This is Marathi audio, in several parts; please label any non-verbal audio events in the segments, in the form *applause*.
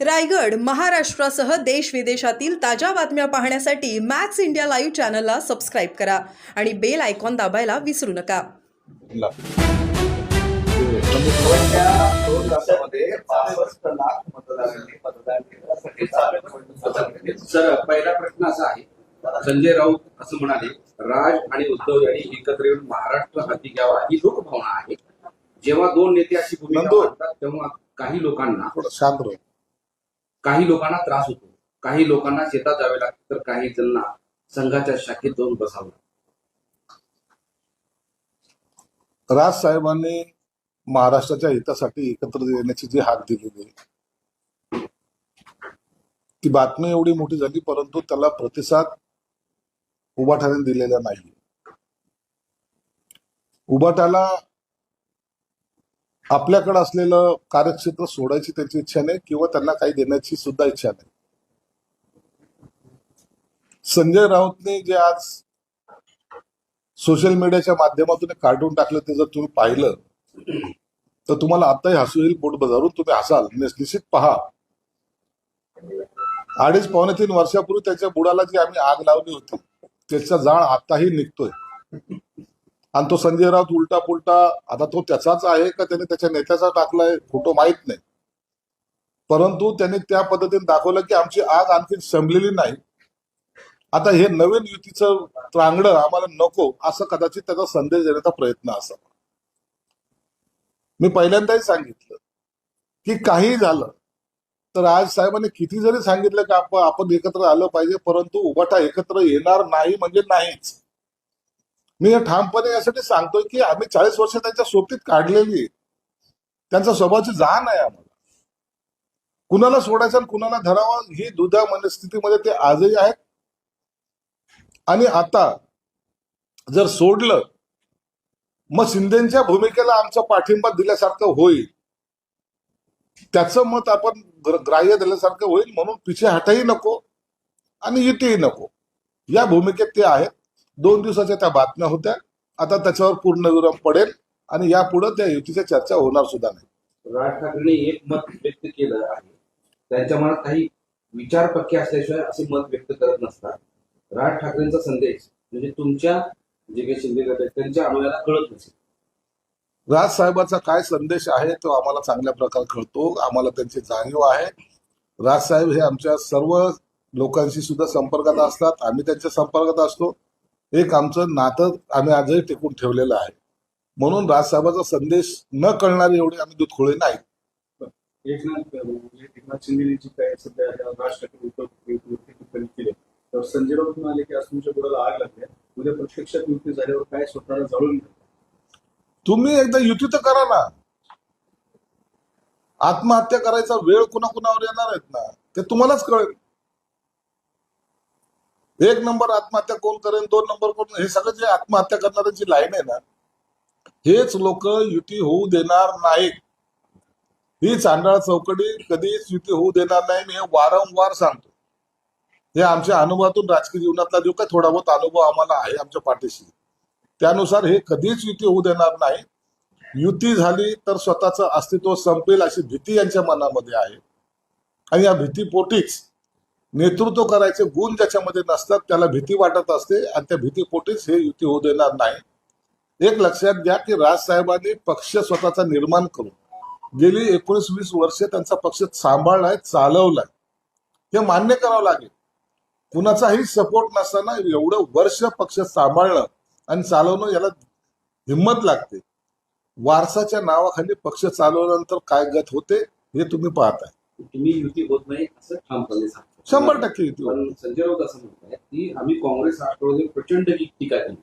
रायगड महाराष्ट्रासह देश विदेशातील ताज्या बातम्या पाहण्यासाठी मॅक्स इंडिया लाईव्ह चॅनलला सबस्क्राईब करा आणि बेल आयकॉन दाबायला विसरू नका. सर पहिला प्रश्न असा आहे संजय राऊत असं म्हणाले राज आणि उद्धव यांनी एकत्र येऊन महाराष्ट्र हाती घ्यावा ही लोकभावना आहे जेव्हा दोन नेते अशी भूमिका. मांडतात तेव्हा काही लोकांना शांत काही लोकांना त्रास होतो. काही लोकांना शेतात जावे लागते तर काही जणांना संघाच्या शाखेत जाऊन बसावं राज साहेबांनी महाराष्ट्राच्या हितासाठी एकत्र येण्याची जी हाक दिलेली ती बातमी एवढी मोठी झाली परंतु त्याला प्रतिसाद उभाठाने दिलेला नाही उबाटाला आपल्याकडे असलेलं कार्यक्षेत्र सोडायची त्याची इच्छा नाही किंवा त्यांना काही देण्याची सुद्धा इच्छा नाही. संजय राऊतने जे आज सोशल मीडियाच्या माध्यमातून कार्टून टाकलं ते जर तुम्ही पाहिलं तर तुम्हाला आताही हसू येईल पोट बजारून तुम्ही हसाल निश्चित पहा. अडीच पावणे तीन वर्षापूर्वी त्याच्या बुडाला जी आम्ही आग लावली होती त्याचा जाळ आताही निघतोय. आणि तो संजय राऊत उलटा पुलटा आता तो त्याचाच आहे का त्याने त्याच्या नेत्याचा टाकलाय फोटो माहीत नाही. परंतु त्यांनी त्या पद्धतीने दाखवलं की आमची आग आणखी संपलेली नाही. आता हे नवीन युतीचं त्रांगडं आम्हाला नको असं कदाचित त्याचा संदेश देण्याचा प्रयत्न असावा. मी पहिल्यांदाही सांगितलं की काही झालं तर आज साहेबांनी किती जरी सांगितलं की आपण आपण एकत्र आलं पाहिजे परंतु उभाटा एकत्र येणार नाही म्हणजे नाहीच. मी ठामपणे यासाठी सांगतोय की आम्ही चाळीस वर्ष त्यांच्या सोबतीत काढलेली त्यांचा स्वभावाची जाण आहे आम्हाला. कुणाला सोडायचं आणि कुणाला धरावं ही दुधा मनस्थितीमध्ये ते आजही आहेत. आणि आता जर सोडलं मग शिंदेच्या भूमिकेला आमचा पाठिंबा दिल्यासारखं होईल. त्याचं मत आपण ग्राह्य दिल्यासारखं होईल म्हणून पिछे हटही नको आणि युतीही नको. या भूमिकेत ते आहेत. दोन दिवसाच्या त्या बातम्या होत्या. आता त्याच्यावर पूर्णविराम पडेल आणि यापुढे त्या युतीच्या चर्चा होणार सुद्धा नाही. राज ठाकरेंनी एक मत व्यक्त केलं आहे. त्यांच्या मनात काही विचार पक्के असल्याशिवाय असे मत व्यक्त करत नसतात. राज ठाकरेंचा संदेश म्हणजे तुमच्या जे काही शिंदे गट आहेत त्यांच्या अनुयाला कळत नसेल. राज साहेबाचा काय संदेश आहे तो आम्हाला चांगल्या प्रकारे कळतो. आम्हाला त्यांची जाणीव आहे. राज साहेब हे आमच्या सर्व लोकांशी सुद्धा संपर्कात असतात. आम्ही त्यांच्या संपर्कात असतो. एक आमचं नातं आम्ही आजही टिकून ठेवलेलं आहे. म्हणून राज साहेबाचा संदेश न कळणारे एवढे आम्ही दुधखोळे नाही. एकनाथ म्हणजे एकनाथ शिंदे जी काय सध्या राज ठाकरे उद्धव युती टिप्पणी केली तर संजय राऊत म्हणाले की आज तुमच्या बुडाला आग लागली आहे. उद्या प्रत्यक्षात युती झाल्यावर काय स्वतःला जाळून घ्या. तुम्ही एकदा युती तर करा ना. आत्महत्या करायचा वेळ कुणाकुणावर येणार आहेत ना? ते तुम्हालाच कळेल. एक नंबर आत्महत्या कोण करेन दोन नंबर कोण? हे सगळं जे आत्महत्या करणाऱ्यांची लाईन आहे ना हेच लोक युती होऊ देणार नाहीत. ही चांडाळ चौकडी कधीच युती होऊ देणार नाही मी हे वारंवार सांगतो. हे आमच्या अनुभवातून राजकीय जीवनातला जो काही थोडा बहुत अनुभव आम्हाला आहे आमच्या पाठीशी त्यानुसार हे कधीच युती होऊ देणार नाही. युती झाली तर स्वतःचं अस्तित्व संपेल अशी भीती यांच्या मनामध्ये आहे. आणि या भीतीपोटीच नेतृत्व करायचे गुण ज्याच्यामध्ये नसतात त्याला भीती वाटत असते आणि त्या भीतीपोटीच हे युती होऊ देणार नाही. एक लक्षात घ्या की राजसाहेबांनी पक्ष स्वतःचा निर्माण करून गेली एकोणीस वीस वर्षे त्यांचा पक्ष सांभाळलाय चालवलाय. हे मान्य करावं लागेल. कुणाचाही सपोर्ट नसताना एवढं वर्ष पक्ष सांभाळणं आणि चालवणं याला हिंमत लागते. वारसाच्या नावाखाली पक्ष चालवल्यानंतर काय गत होते हे तुम्ही पाहताय. तुम्ही युती होत नाही असं ठामपणे सांगतो. शंभर टक्के. पण संजय राऊत असं म्हणतात की आम्ही काँग्रेस राष्ट्रवादी प्रचंड टीका केली.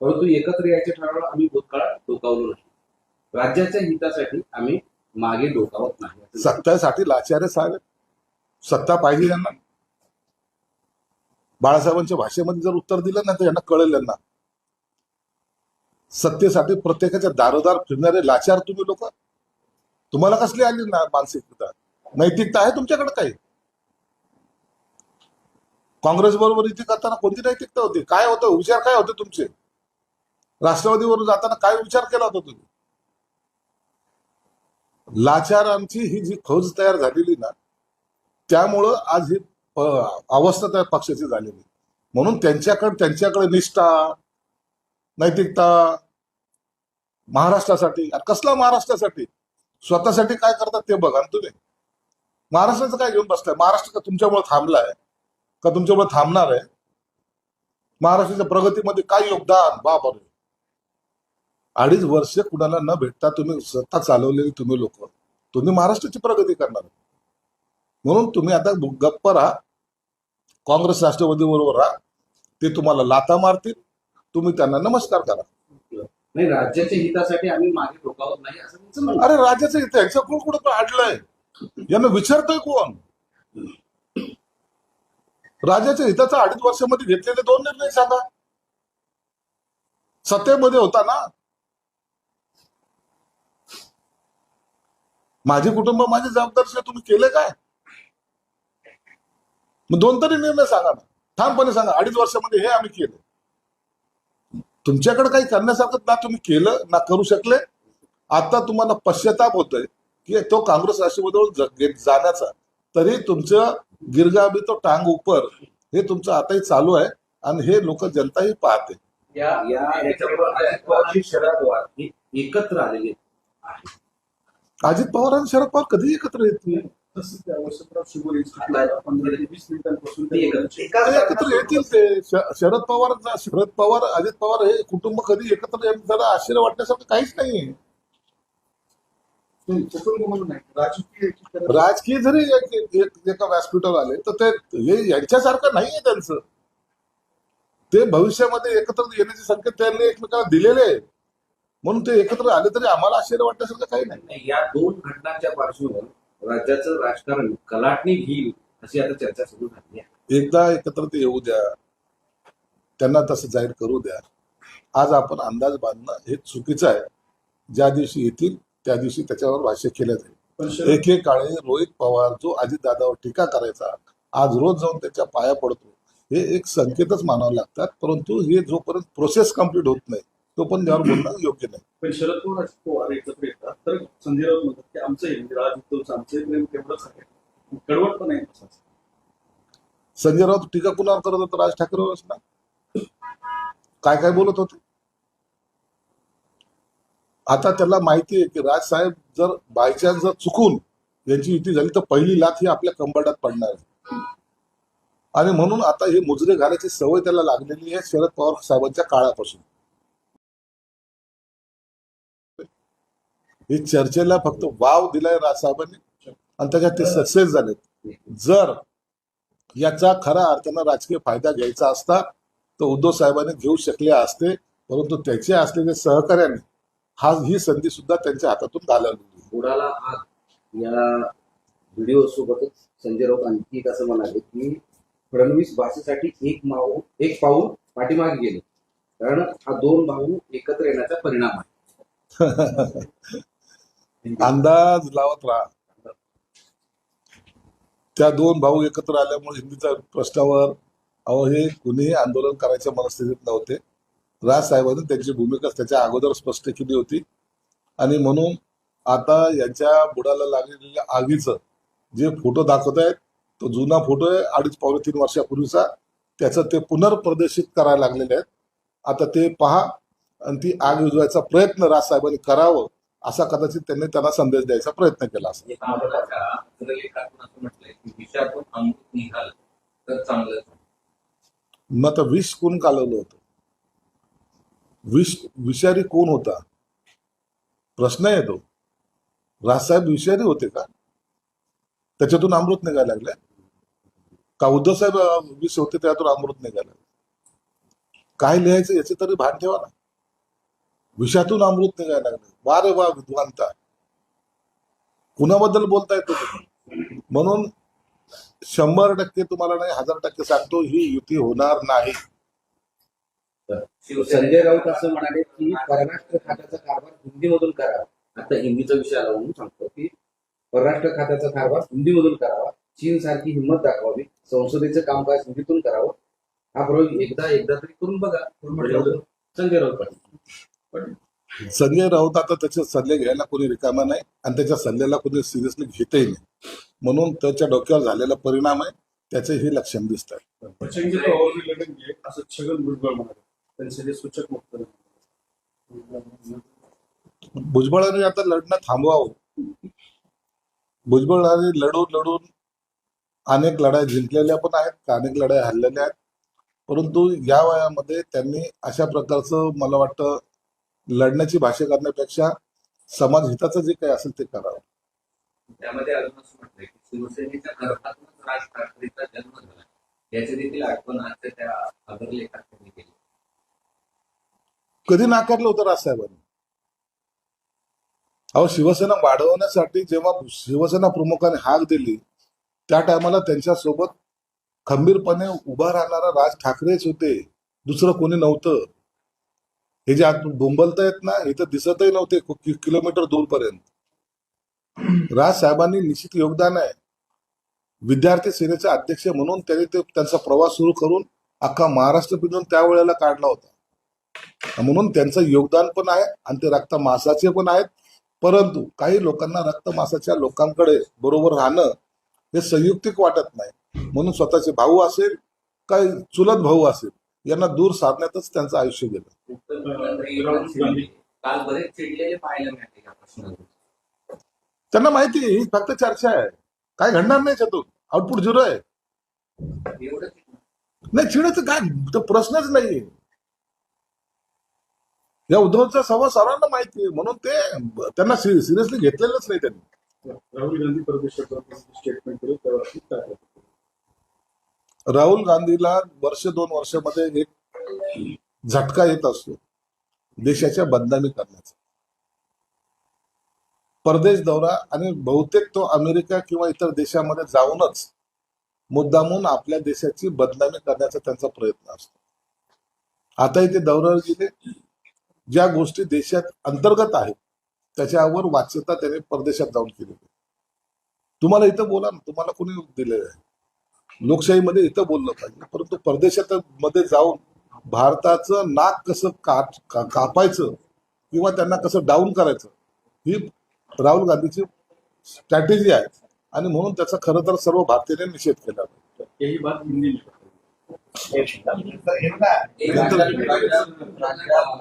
परंतु एकत्र यायच्या ठरावाला आम्ही भूतकाळात डोकावलो नाही. राज्याच्या हितासाठी आम्ही मागे डोकावत नाही. सत्तासाठी लाचार्य साहेब. सत्ता पाहिजे यांना बाळासाहेबांच्या भाषेमध्ये जर उत्तर दिलं नाही तर यांना कळेल यांना. सत्तेसाठी प्रत्येकाच्या दारोदार फिरणारे लाचार तुम्ही लोक. तुम्हाला कसली आली ना मानसिकता? नैतिकता आहे तुमच्याकडे काही? काँग्रेस बरोबर युती करताना कोणती नैतिकता होती? काय होतं? विचार काय होते तुमचे? राष्ट्रवादीवर जाताना काय विचार केला होता तुम्ही? लाचारांची ही जी खोज तयार झालेली ना त्यामुळं आज ही अवस्था त्या पक्षाची झालेली. म्हणून त्यांच्याकडे त्यांच्याकडे निष्ठा नैतिकता महाराष्ट्रासाठी कसला महाराष्ट्रासाठी? स्वतःसाठी काय करतात ते बघा ना तुम्ही. महाराष्ट्राचं काय घेऊन बसलाय? महाराष्ट्र का तुमच्यामुळे थांबलाय. का तुमच्यामुळे थांबणार आहे? महाराष्ट्राच्या प्रगतीमध्ये काय योगदान? बापरे अडीच वर्ष कुणाला न भेटता तुम्ही सत्ता चालवलेली तुम्ही लोक. तुम्ही महाराष्ट्राची प्रगती करणार म्हणून तुम्ही आता गप्प राहा. काँग्रेस राष्ट्रवादी बरोबर राहा. ते तुम्हाला लाता मारतील. तुम्ही त्यांना नमस्कार करा. नाही राज्याच्या हितासाठी आम्ही मागे डोकावत नाही असं अरे राज्याचं इथे यांचं कोण कुठं अडलंय यांना विचारतोय कोण? राज्याच्या हिताचा अडीच वर्षामध्ये घेतलेले दोन निर्णय सांगा. सत्तेमध्ये होता ना माझे कुटुंब माझी जबाबदारी तुम्ही केले काय? मग दोन तरी निर्णय सांगा ना. ठामपणे सांगा अडीच वर्षामध्ये हे आम्ही केलं. तुमच्याकडे काही करण्यासारखं ना तुम्ही केलं ना करू शकले. आता तुम्हाला पश्चाताप होतोय की तो काँग्रेस राष्ट्रवादीवर जाण्याचा. तरी तुमचं गिरगाबी तो टांग उपर. हे तुमचं आताही चालू आहे आणि हे लोक जनताही पाहते. या या याच्यावर अजित पवार आणि शरद पवार हे एकत्र आलेले आहेत अजित पवार आणि शरद पवार कधी एकत्र येतील तसंच त्या वसंतराव शिवूर इन्स्टिट्यूटला पंधरा ते वीस मिनिटांपासून ते एकत्र. ते एकत्र येतील ते. श- शरद पवार शरद पवार अजित पवार हे कुटुंब कधी एकत्र येईल जरा आश्चर्य वाटण्यासारखं काहीच नाहीये. राजकीय जरी एक- व्यासपीठावर आले तर ते हे यांच्यासारखं नाहीये त्यांचं. ते भविष्यामध्ये एकत्र येण्याचे संकेत त्यांनी एकमेकांना दिलेले आहेत. म्हणून ते एकत्र आले तरी आम्हाला आश्चर्य वाटण्यासारखं काही नाही. नाही, या दोन घटनांच्या पार्श्वभूमीवर राज्याचं राजकारण कलाटणी घेईल अशी आता चर्चा सुरू झाली आहे. एकदा एकत्र ते येऊ द्या. त्यांना तसं जाहीर करू द्या. आज आपण अंदाज बांधणं हे चुकीचं आहे. ज्या दिवशी येतील त्या दिवशी त्याच्यावर भाष्य केलं जाईल पण एकेकाळी रोहित पवार जो अजितदादावर टीका करायचा आज रोज जाऊन त्याच्या पाया पडतो हे एक संकेतच मानावं लागतात परंतु हे जोपर्यंत प्रोसेस कंप्लीट होत नाही तोपर्यंत यावर बोलणं योग्य नाही. पण शरद पवार पवार एकत्र येतात तर संजय राऊत म्हणतात की आमचं हे म्हणजे आमचं प्रेम तेवढंच आहे. कडवट पण आहे. संजय राऊत टीका कुणावर करत होता? राज ठाकरेवरच ना? काय काय बोलत होते? आता त्याला माहिती आहे की राज साहेब जर बायचान्स जर चुकून यांची युती झाली तर पहिली लाथ ही आपल्या कंबरडात पडणार आहे. आणि म्हणून आता हे मुजरे घालायची सवय त्याला लागलेली आहे शरद पवार साहेबांच्या काळापासून. हे चर्चेला फक्त वाव दिलाय राज साहेबांनी आणि त्याच्यात ते सक्सेस झालेत. जर याचा खरा अर्थानं राजकीय फायदा घ्यायचा असता तर उद्धव साहेबांनी घेऊ शकले असते परंतु त्याचे असलेले सहकार्याने हा ही संधी सुद्धा त्यांच्या हातातून घालवली बुडाला आग या व्हिडिओ सोबतच संजय राऊत आणखी एक असं म्हणाले की फडणवीस भाषेसाठी एक माऊ एक पाऊल पाठीमागे गेले. कारण हा दोन भाऊ एकत्र येण्याचा परिणाम आहे. *laughs* अंदाज लावत राहा. त्या दोन भाऊ एकत्र आल्यामुळे हिंदीच्या प्रश्नावर अहो हे कुणीही आंदोलन करायच्या मनस्थितीत नव्हते. राज साहेबांनी त्यांची भूमिका त्याच्या अगोदर स्पष्ट केली होती. आणि म्हणून आता यांच्या बुडाला लागलेल्या आगीचं जे फोटो दाखवत आहेत तो जुना फोटो आहे अडीच पावणे तीन वर्षापूर्वीचा. त्याचं ते पुनर्प्रदर्शित करायला लागलेले आहेत. आता ते पहा आणि ती आग विझवायचा प्रयत्न राज साहेबांनी करावं असा कदाचित त्यांनी त्यांना संदेश द्यायचा प्रयत्न केला असेल. मग आता विष कोण कालवलं होतं? विष विषारी कोण होता? प्रश्न येतो राजसाहेब विषारी होते का? त्याच्यातून अमृत निघायला लागले. का उद्धव साहेब विष होते त्यातून अमृत निघायला काय लिहायचं याचे तरी भान ठेवा ना. विषातून अमृत निघायला लागले. वा रे वा विद्वानता कुणाबद्दल बोलताय तुम्ही? म्हणून शंभर टक्के तुम्हाला नाही हजार टक्के सांगतो ही युती होणार नाही. संजय राऊत असं म्हणाले की परराष्ट्र खात्याचा कारभार हिंदीमधून करावा. आता हिंदीचा विषय आला म्हणून सांगतो की परराष्ट्र खात्याचा कारभार हिंदीमधून करावा. चीन सारखी हिंमत दाखवावी. संसदेचं कामकाज हिंदीतून करावं. हा प्रयोग एकदा एकदा तरी करून बघा. संजय राऊत पाटील. संजय राऊत आता त्याचे सल्ले घ्यायला कोणी रिकामा नाही आणि त्याच्या सल्ल्याला कोणी सिरियसली घेतही नाही. म्हणून त्याच्या डोक्यावर झालेला परिणाम आहे. त्याचे हे लक्षण दिसत आहे जे सूचक वक्तव्य भुजबळांनी आता लढणं थांबवावं. भुजबळांनी लढून लढून अनेक लढाई जिंकलेल्या पण आहेत अनेक लढाई हरलेल्या आहेत. परंतु या वयामध्ये त्यांनी अशा प्रकारचं मला वाटतं लढण्याची भाषा करण्यापेक्षा समाज हिताचं जे काही असेल ते करावं. त्यामध्ये अजून असं म्हटलंय की शिवसेनेच्या गर्भातूनच राज ठाकरेचा जन्म झाला. याची देखील आठवण आजच्या त्या अग्रलेखात त्यांनी केली. कधी नाकारलं होतं राजसाहेबांनी? अहो शिवसेना वाढवण्यासाठी जेव्हा शिवसेना प्रमुखाने हाक दिली त्या टायमाला त्यांच्यासोबत खंबीरपणे उभा राहणारा राज ठाकरेच होते. दुसरं कोणी नव्हतं. हे जे आत बोंबलतायत ना हे तर दिसतही नव्हते किलोमीटर दूरपर्यंत. राज साहेबांनी निश्चित योगदान आहे. विद्यार्थी सेनेचे अध्यक्ष म्हणून त्यांनी ते त्यांचा प्रवास सुरू करून अख्खा महाराष्ट्र फिरून त्यावेळेला काढला होता. म्हणून त्यांचं योगदान पण आहे आणि ते रक्त मासाचे पण आहेत. परंतु काही लोकांना रक्त मासाच्या लोकांकडे बरोबर राहणं हे संयुक्तिक वाटत नाही. म्हणून स्वतःचे भाऊ असेल काय चुलत भाऊ असेल यांना दूर साधण्यातच त्यांचं आयुष्य गेलं. त्यांना माहिती ही फक्त चर्चा आहे. काय घडणार नाही त्यातून आउटपुट झिरो आहे. नाही चिडायचं काय प्रश्नच नाही या उद्धवचा स्वभाव सर्वांना माहिती आहे म्हणून ते त्यांना सिरियसली घेतलेलंच नाही त्यांनी. राहुल गांधी परदेशात स्टेटमेंट केलं? राहुल गांधीला वर्ष दोन वर्षामध्ये एक झटका येत असतो. देशाच्या बदनामी करण्याचा. परदेश दौरा आणि बहुतेक तो अमेरिका किंवा इतर देशामध्ये जाऊनच मुद्दामून आपल्या देशाची बदनामी करण्याचा त्यांचा प्रयत्न असतो. आताही ते दौऱ्यावर गेले. ज्या गोष्टी देशात अंतर्गत आहेत त्याच्यावर वाच्यता त्याने परदेशात जाऊन केली तुम्हाला इथं बोला ना तुम्हाला कोणी दिलेलं आहे? लोकशाहीमध्ये इथं बोललं पाहिजे परंतु परदेशात मध्ये जाऊन भारताचं नाक कसं काट का- कापायचं किंवा त्यांना कसं डाऊन करायचं ही राहुल गांधीची स्ट्रॅटेजी आहे. आणि म्हणून त्याचा खरं तर सर्व भारतीयांनी निषेध केला. हिंदी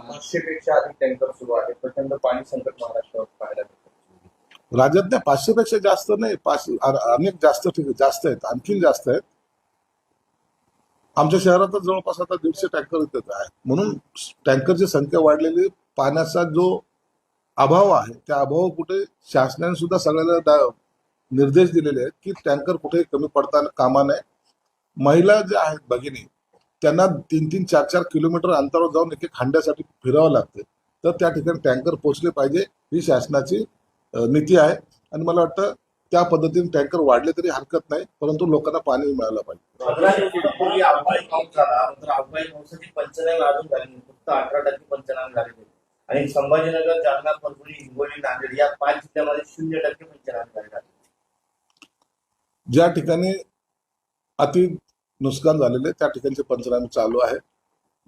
पाचशेपेक्षा अधिक टँकर सुरू आहे प्रचंड पाणी संकट महाराष्ट्रावर पाहायला मिळतं. राज्यात नाही पाचशेपेक्षा जास्त नाही पाचशे अनेक जास्त जास्त आहेत आणखीन जास्त आहेत आमच्या शहरातच जवळपास आता दीडशे टँकर येतात आहेत म्हणून टँकरची संख्या वाढलेली पाण्याचा जो अभाव आहे त्या अभाव कुठे शासनाने सुद्धा सगळ्याला निर्देश दिलेले आहेत की टँकर कुठेही कमी पडता कामा नये महिला ज्या आहेत भगिनी त्यांना तीन तीन चार चार किलोमीटर अंतरावर जाऊन एक हांड्यासाठी फिरावं लागते. तर त्या ठिकाणी टँकर पोहोचले पाहिजे ही शासनाची नीती आहे. आणि मला वाटतं त्या पद्धतीने टँकर वाढले तरी हरकत नाही परंतु लोकांना पाणी मिळालं पाहिजे. आणि संभाजीनगर जालना परभणी हिंगोली नांदेड या पाच जिल्ह्यामध्ये शून्य टक्के पंचनामे झाले. ज्या ठिकाणी अति नुकसान झालेले त्या ठिकाणचे पंचनामे चालू आहेत.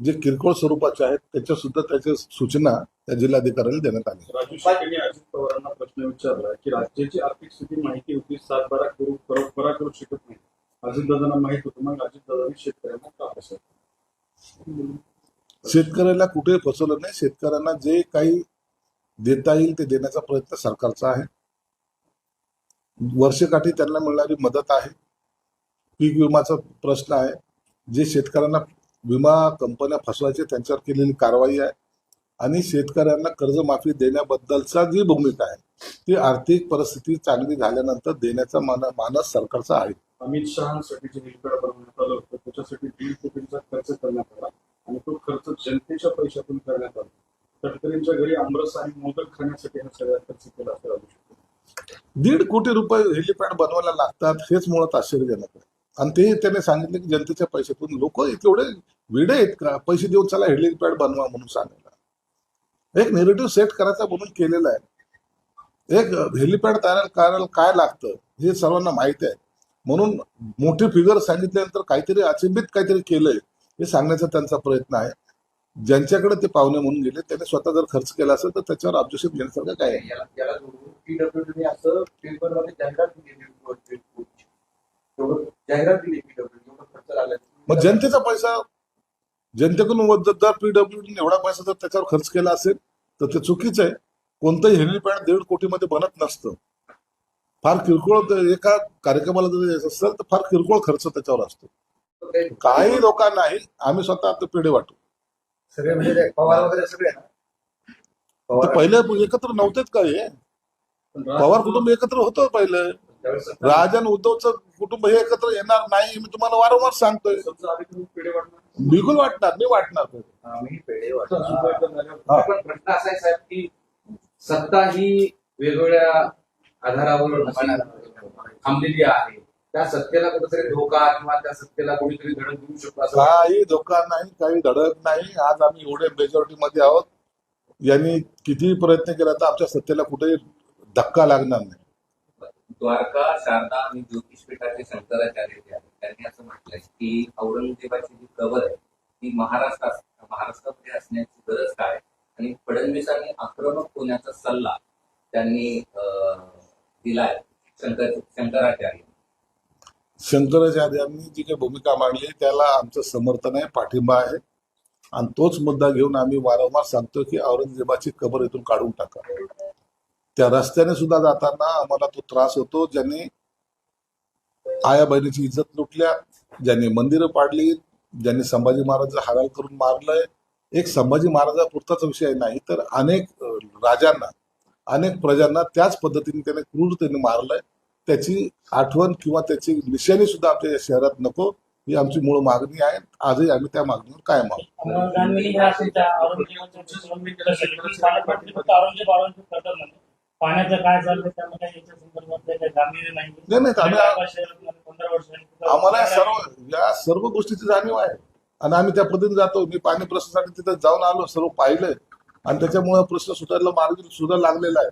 जे किरकोळ स्वरूपाचे आहेत त्याच्या सुद्धा त्याच्या सूचना त्या जिल्हाधिकाऱ्यांना देण्यात आली राजू शेट्टीने अजित पवारांना प्रश्न विचारला की राज्याची आर्थिक स्थिती माहिती होती सात बारा करू करू- बरा करू शकत नाही. अजितदादांना माहीत होतं मग अजितदादांनी शेतकऱ्यांना का फसवलं? शेतकऱ्याला कुठे फसवलं नाही. शेतकऱ्यांना जे काही देता येईल ते देण्याचा प्रयत्न सरकारचा आहे. वर्षकाठी त्यांना मिळणारी मदत आहे. पीक विमाचा प्रश्न आहे. जे शेतकऱ्यांना विमा कंपन्या फसवायचे त्यांच्यावर केलेली कारवाई आहे. आणि शेतकऱ्यांना कर्जमाफी देण्याबद्दलचा जी भूमिका आहे ती आर्थिक परिस्थिती चांगली झाल्यानंतर देण्याचा मान मानस सरकारचा आहे. अमित शहासाठी जे बनवण्यात आलं होतं त्याच्यासाठी दीड कोटींचा खर्च करण्यात आला. आणि तो खर्च जनतेच्या पैशातून करण्यात आला. तटकरींच्या घरी आमरस आणि मोदक खाण्यासाठी हा सगळा खर्च केला असं दीड कोटी रुपये हेलिपॅड बनवायला लागतात हेच मुळात आश्चर्यजनक आहे. आणि ते त्याने सांगितलं की जनतेच्या पैशातून लोक एवढे वेडे आहेत का? पैसे देऊन चला हेलिपॅड बनवा म्हणून सांगायला. एक नेरेटिव्ह सेट करायचा म्हणून केलेला आहे. एक हेलिपॅड तयार करायला काय लागतं हे सर्वांना माहिती आहे. म्हणून मोठी फिगर सांगितल्यानंतर काहीतरी अचंबित काहीतरी केलंय हे सांगण्याचा त्यांचा प्रयत्न आहे. ज्यांच्याकडे ते पाहुणे म्हणून गेले त्याने स्वतः जर खर्च केला असेल तर त्याच्यावर ऑब्जेक्शन घेण्यासारखं काय आहे? जाहिरात दिली खर्च लागला. मग जनतेचा पैसा जनतेकडून जर पीडब्ल्यूडी एवढा पैसा जर त्याच्यावर खर्च केला असेल तर ते चुकीचं आहे. कोणतंही हेलिपॅड दीड कोटीमध्ये बनत नसतं. फार किरकोळ ते एका कार्यक्रमाला जर यायचं असेल तर फार किरकोळ खर्च त्याच्यावर असतो. काही लोकांनाही आम्ही स्वतः आता पिढे वाटू. सगळे म्हणजे पवार वगैरे सगळे पहिले एकत्र नव्हतेच का हे. पण राज- पवार कुटुंब एकत्र होतं पहिलं. त्यावेळेस सत्ता- राज आणि उद्धवचं कुटुंब हे एकत्र येणार नाही मी तुम्हाला वारंवार सांगतोय. बिलकुल वाटणार मी वाटणार. प्रश्न असा आहे साहेब की सत्ता ही वेगवेगळ्या आधारावर थांबलेली आहे. त्या सत्तेला कुठेतरी धोका किंवा त्या सत्तेला कोणीतरी धडक देऊ शकतो. काही धोका नाही काही धडक नाही. आज आम्ही एवढे मेजॉरिटी मध्ये आहोत. यांनी कितीही प्रयत्न केला तर आमच्या सत्तेला कुठेही धक्का लागणार नाही. द्वारका शारदा आणि ज्योतिषपीठाचे शंकराचार्य जे आहेत त्यांनी असं म्हटलंय की औरंगजेबाची जी कबर आहे ती महाराष्ट्रात महाराष्ट्रामध्ये असण्याची गरज काय आणि फडणवीसांनी आक्रमक होण्याचा सल्ला त्यांनी अं, दिलाय शंकर शंकराचार्य. शंकराचार्यांनी जी काही भूमिका मांडली त्याला आमचं समर्थन आहे पाठिंबा आहे. आणि तोच मुद्दा घेऊन आम्ही वारंवार सांगतो की औरंगजेबाची कबर इथून काढून टाका. त्या रस्त्याने सुद्धा जाताना आम्हाला तो त्रास होतो ज्यांनी आया बहिणीची इज्जत लुटल्या ज्यांनी मंदिरं पाडली ज्यांनी संभाजी महाराजांचा हवाल करून मारलंय. एक संभाजी महाराजापुरताच विषय नाही तर अनेक राजांना अनेक प्रजांना त्याच पद्धतीने त्याने क्रूरतेने मारलंय. त्याची आठवण किंवा त्याची निशाणी सुद्धा आमच्या या शहरात नको ही आमची मूळ मागणी आहे. आजही आम्ही त्या मागणीवर कायम आहोत. पाण्याचं काय चाललंय त्यामध्ये याच्या संदर्भात काही गांभीर्य नाही. नाही, नाही, आम्ही- गेल्या वर्षात, पंधरा वर्षांनी आम्हाला सर्व या सर्व गोष्टीची जाणीव आहे. आणि आम्ही त्या पद्धतीने जातो. मी पाणी प्रश्नासाठी तिथे जाऊन आलो सर्व पाहिलंय आणि त्याच्यामुळे प्रश्न सुटायला मार्ग सुद्धा लागलेला आहे.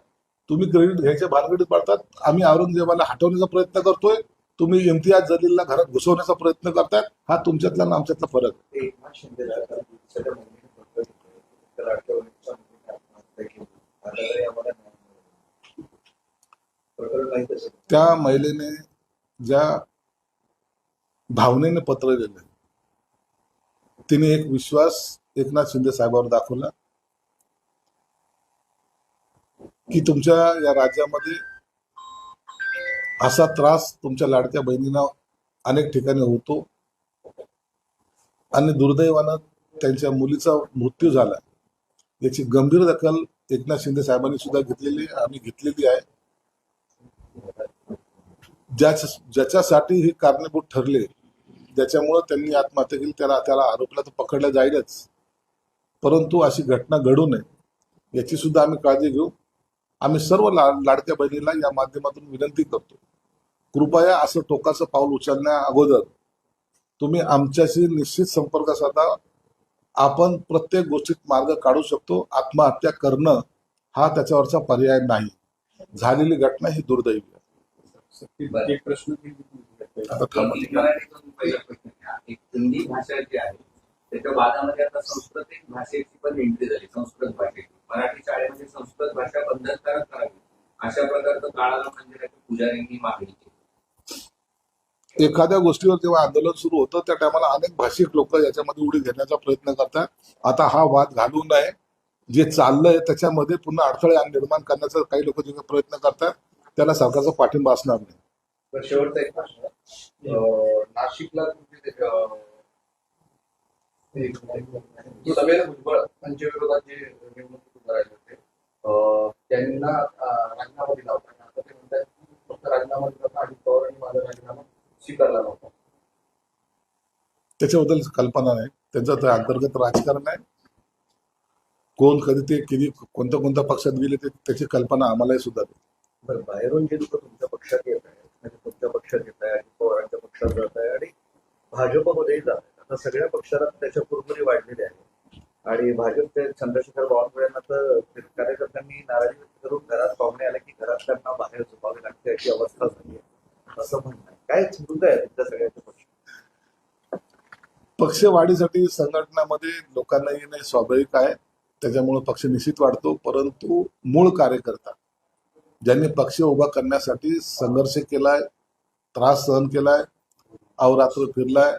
तुम्ही क्रेडिट घ्यायच्या भानगडीत पडतात. आम्ही औरंगजेबाला हटवण्याचा प्रयत्न करतोय. तुम्ही इम्तियाज जलीलला घरात घुसवण्याचा प्रयत्न करताय. हा तुमच्यातला आणि आमच्यातला फरक आहे. एकनाथ पत्र आत्महत्या केली. आता तरी आम्हाला न्याय मिळाला. प्रकरण माहीत असेल त्या महिलेने ज्या भावनेने पत्र लिहिलं तिने एक विश्वास एकनाथ शिंदे साहेबांवर दाखवला की तुमच्या या राज्यामध्ये असा त्रास तुमच्या लाडक्या बहिणींना अनेक ठिकाणी होतो आणि दुर्दैवानं त्यांच्या मुलीचा मृत्यू झाला. याची गंभीर दखल एकनाथ शिंदे साहेबांनी सुद्धा घेतलेली आम्ही घेतलेली आहे. ज्याच्या ज्याच्यासाठी हे कारणीभूत ठरले ज्याच्यामुळं त्यांनी आत्महत्या केली त्याला त्याला आरोपला तर पकडलं जाईलच. परंतु अशी घटना घडू नये याची सुद्धा आम्ही काळजी घेऊ. आम्ही सर्व ला लाडक्या बहिणीला या माध्यमातून विनंती करतो. कृपया असं टोकाचं पाऊल उचलण्या अगोदर तुम्ही आमच्याशी निश्चित संपर्क साधा. आपण प्रत्येक गोष्टीत मार्ग काढू शकतो. आत्महत्या करणं हा त्याच्यावरचा पर्याय नाही. झालेली घटना ही दुर्दैवी एक- प्रश्न हिंदी भाषा जी आहे त्याच्या वादामध्ये आता संस्कृत भाषेची पण एंट्री झाली संस्कृत भाषेची. मराठी शाळेमध्ये संस्कृत भाषा बंधनकारक करावी. अशा प्रकारचं काळाला मागणी केली. एखाद्या गोष्टीवर जेव्हा आंदोलन सुरू होतं त्या टायमाला अनेक भाषिक लोक याच्यामध्ये उडी घेण्याचा प्रयत्न करतात. आता हा वाद घालू नये. जे चाललंय त्याच्यामध्ये पुन्हा अडथळे आण- निर्माण करण्याचा काही लोक जे प्रयत्न करतात. त्याला सरकारचा पाठिंबा असणार नाही. तर शेवटचा एक प्रश्न. अं, नाशिकला तुमचे ते, अं, एक- एक- समीर भुजबळ यांच्या विरोधात जे निवडणूक उभं राहिले होते अं, त्यांना अं, राजीनामा दिला होता. आणि आता ते म्हणतात की फक्त राजीनामा दिला होता आणि पवारांनी माझा राजीनामा स्वीकारला नव्हता. त्याच्याबद्दल कल्पना नाही. त्यांचं ते अंतर्गत राजकारण आहे. कोण कधी ते किती कोणत्या कोणत्या पक्षात गेले ते त्याची कल्पना आम्हालाही सुद्धा नाही. बरं बाहेरून जे लोक तुमच्या पक्षात येत आहेत म्हणजे तुमच्या पक्षात येत आहे आणि पवारांच्या पक्षात जात आहे आणि भाजपमध्येही जात आहे आता सगळ्या पक्षाला त्याच्या कुरबुरी वाढलेली आहे आणि भाजपचे चंद्रशेखर बावनकुळेंना तर कार्यकर्त्यांनी नाराजी व्यक्त करून घरात पाहुणे आले की घरात त्यांना बाहेर झोपावे लागते अशी अवस्था झाली आहे. असं म्हणणं काय मुद्दा आहे तुमच्या सगळ्याच्या पक्ष पक्ष वाढीसाठी संघटनामध्ये लोकांना येणे स्वाभाविक आहे. त्याच्यामुळे पक्ष निश्चित वाढतो परंतु मूळ कार्यकर्ता ज्यांनी पक्ष उभा करण्यासाठी संघर्ष केलाय त्रास सहन केलाय अवरात्र फिरलाय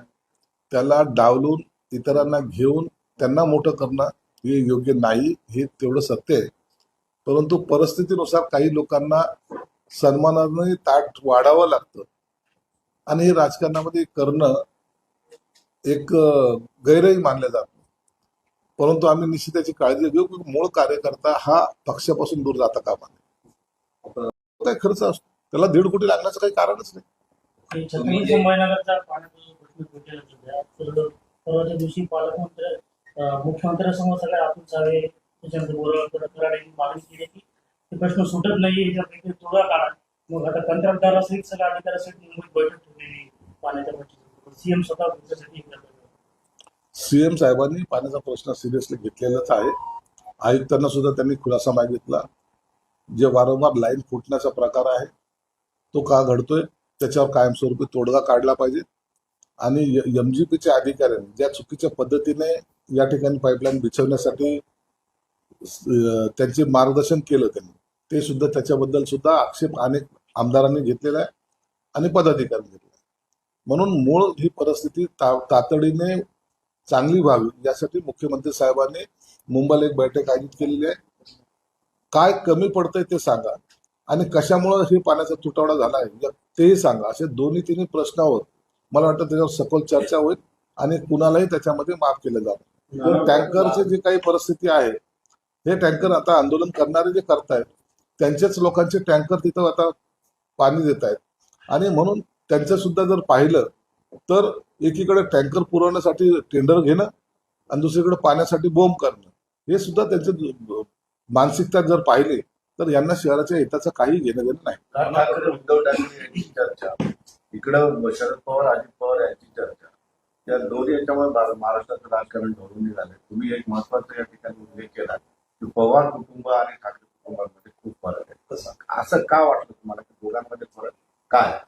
त्याला डावलून इतरांना घेऊन त्यांना मोठं करणं हे योग्य नाही हे तेवढं सत्य आहे. परंतु परिस्थितीनुसार काही लोकांना सन्मानाने ताट वाढावं लागतं. आणि हे राजकारणामध्ये करणं एक गैरही मानलं जात नाही. परंतु आम्ही निश्चित त्याची काळजी घेऊ की मूळ कार्यकर्ता हा पक्षापासून दूर जाता कामा नये. काय खर्च असतो. त्याला दीड कोटी लागण्याचं काही कारणच नाही. ते छत्रपती संभाजीनगरचा पाण्याचा जो प्रश्न पेटलेला सध्या तर परवाच्या दिवशी पालकमंत्री अं, मुख्यमंत्र्यांसमोर सगळ्या त्याच्यानंतर मागणी केली की ते प्रश्न सुटत नाही याच्यापैकी काढा. मग आता कंत्राटदारासहित सगळ्या अधिकाऱ्यासहित मुंबईत बैठक ठेवलेली पाण्याच्या प्रश्नाची सीएम स्वतः त्याच्यासाठी करतात. सीएम साहेबांनी पाण्याचा प्रश्न सिरियसली घेतलेलाच आहे. आयुक्तांना सुद्धा त्यांनी खुलासा मागितला. जे वारंवार लाईन फुटण्याचा प्रकार आहे तो का घडतोय? त्याच्यावर कायमस्वरूपी तोडगा काढला पाहिजे. आणि एम जी पीच्या अधिकाऱ्यांनी ज्या चुकीच्या पद्धतीने या ठिकाणी पाईपलाईन बिछवण्यासाठी त्यांचे मार्गदर्शन केलं त्यांनी ते सुद्धा त्याच्याबद्दल सुद्धा आक्षेप अनेक आमदारांनी घेतलेला आहे आणि पदाधिकाऱ्यांनी घेतला आहे. म्हणून मूळ ही परिस्थिती ता- तातडीने चांगली व्हावी यासाठी मुख्यमंत्री साहेबांनी मुंबईला एक बैठक आयोजित केलेली आहे. काय कमी पडतंय ते सांगा. आणि कशामुळे हे पाण्याचा तुटवडा झाला आहे तेही सांगा. असे दोन्ही तिन्ही प्रश्नावर मला वाटतं त्याच्यावर सखोल चर्चा होईल आणि कुणालाही त्याच्यामध्ये माफ केलं जाईल टँकरची जी काही परिस्थिती आहे हे टँकर आता आंदोलन करणारे जे करतायत त्यांच्याच लोकांचे टँकर तिथं आता पाणी देत आहेत आणि म्हणून त्यांचं सुद्धा जर पाहिलं तर एकीकडे टँकर पुरवण्यासाठी टेंडर घेणं आणि दुसरीकडे पाण्यासाठी बोंब करणं हे सुद्धा त्यांचे मानसिकता जर पाहिली तर यांना शहराच्या हिताचं काही घेणं देणं नाही. उद्धव ठाकरे यांची चर्चा. इकडं शरद पवार अजित पवार यांची चर्चा. या दोन्ही याच्यामुळे महाराष्ट्राचं राजकारण ढवळून निघालंय. तुम्ही एक महत्त्वाचा या ठिकाणी उल्लेख केला की पवार कुटुंब आणि ठाकरे कुटुंबामध्ये खूप फरक आहे. कसं असं का वाटलं तुम्हाला? की दोघांमध्ये फरक काय?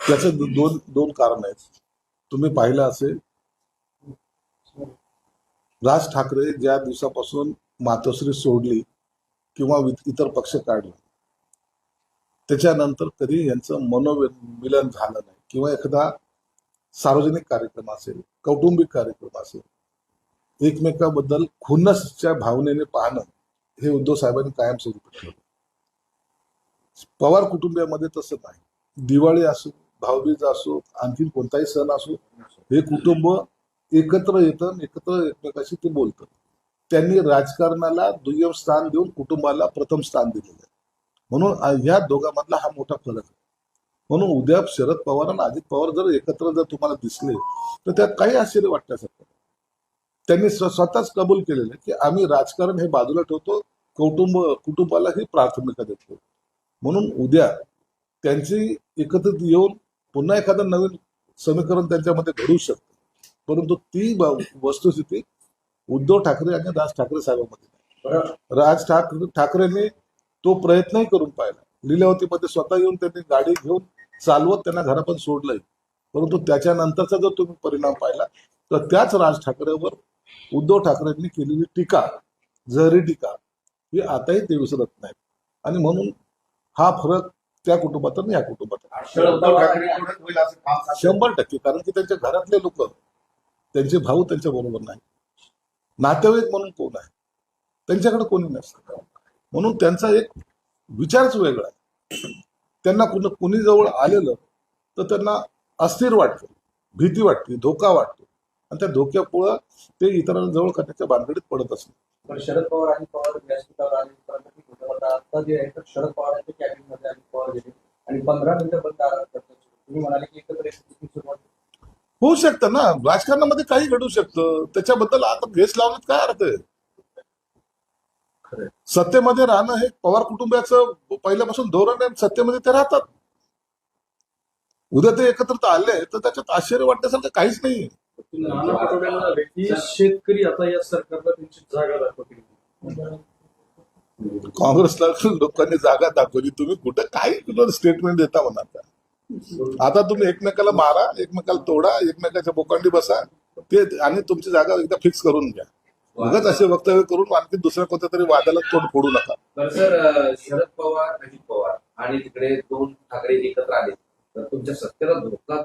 त्याचे दोन दोन कारण आहेत. तुम्ही पाहिलं असेल राज ठाकरे ज्या दिवसापासून मातोश्री सोडली किंवा इतर पक्ष काढले त्याच्यानंतर कधी यांचं मनोमिलन झालं नाही. किंवा एखादा सार्वजनिक कार्यक्रम असेल कौटुंबिक कार्यक्रम असेल एकमेकाबद्दल खुन्नसच्या भावनेने पाहणं हे उद्धव साहेबांनी कायमस्वरूपी ठेवलं पवार कुटुंबियामध्ये तसं नाही. दिवाळी असो भाऊबीज असो आणखी कोणताही सण असो हे कुटुंब एकत्र येतं एकत्र एकमेकाशी ते बोलतं. त्यांनी राजकारणाला दुय्यम स्थान देऊन कुटुंबाला प्रथम स्थान दिलेलं आहे. म्हणून ह्या दोघांमधला हा मोठा फरक आहे. म्हणून उद्या शरद पवार आणि अजित पवार जर एकत्र जर तुम्हाला दिसले तर त्यात काही आश्चर्य वाटण्यासारखं त्यांनी स्वतःच कबूल केलेलं आहे की आम्ही राजकारण हे बाजूला ठेवतो कौटुंब कुटुंबाला ही प्राथमिकता देतो. म्हणून उद्या त्यांची एकत्रित येऊन पुन्हा एखादं नवीन समीकरण त्यांच्यामध्ये घडू शकतं. परंतु ती वस्तुस्थिती उद्धव ठाकरे आणि राज ठाकरे साहेबांमध्ये नाही. राज ठाकरे ठाकरेंनी तो प्रयत्नही करून पाहिला. लिलावतीमध्ये स्वतः येऊन त्यांनी गाडी घेऊन चालवत त्यांना घरापर्यंत सोडलंय. परंतु त्याच्यानंतरचा जर तुम्ही परिणाम पाहिला तर त्याच राज ठाकरेवर उद्धव ठाकरेंनी केलेली टीका जहरी टीका ही आताही ते विसरत नाहीत आणि म्हणून हा फरक त्या कुटुंबात आणि या कुटुंबात शंभर टक्के. कारण की त्यांच्या घरातले लोक त्यांचे भाऊ त्यांच्या बरोबर नाही. नातेवाईक म्हणून कोण आहे? त्यांच्याकडे कोणी नसतं. म्हणून त्यांचा एक विचारच वेगळा आहे. त्यांना कुण कुणी जवळ आलेलं तर त्यांना अस्थिर वाटतं भीती वाटते धोका वाटतो. आणि त्या धोक्यापुळं ते इतरांना जवळ करण्याच्या भानगडीत पडत असते पण शरद पवार आणि पवार व्यासपीठावर आता जे आहे तर शरद पवारांच्या कॅबिनेटमध्ये आणि पवार गेले. आणि पंधरा मिनिटं बंद तुम्ही म्हणाले की एकत्र होऊ शकतं ना. राजकारणामध्ये काही घडू शकतं. त्याच्याबद्दल आता भेस लावण्यात काय अर्थ आहे. सत्तेमध्ये राहणं हे पवार कुटुंबाचं पहिल्यापासून धोरण आहे सत्तेमध्ये ते राहतात. उद्या ते एकत्र आले तर त्याच्यात आश्चर्य वाटण्यासारखं काहीच नाही शेतकरी आता या सरकारला त्यांची जागा दाखवतील. काँग्रेसला लोकांनी जागा दाखवली. तुम्ही कुठं काही स्टेटमेंट देता म्हणा आता तुम्ही एकमेकाला मारा एकमेकाला तोडा एकमेकाच्या बोकांडी बसा. ते आणि तुमची जागा एकदा फिक्स करून घ्या. उगाच असे वक्तव्य करून आणखी दुसऱ्या कोणत्या तरी वादाला तोंड फोडू नका. बरं सर शरद पवार अजित पवार आणि तिकडे दोन ठाकरे एकत्र आले. तर तुमच्या सत्तेला धोका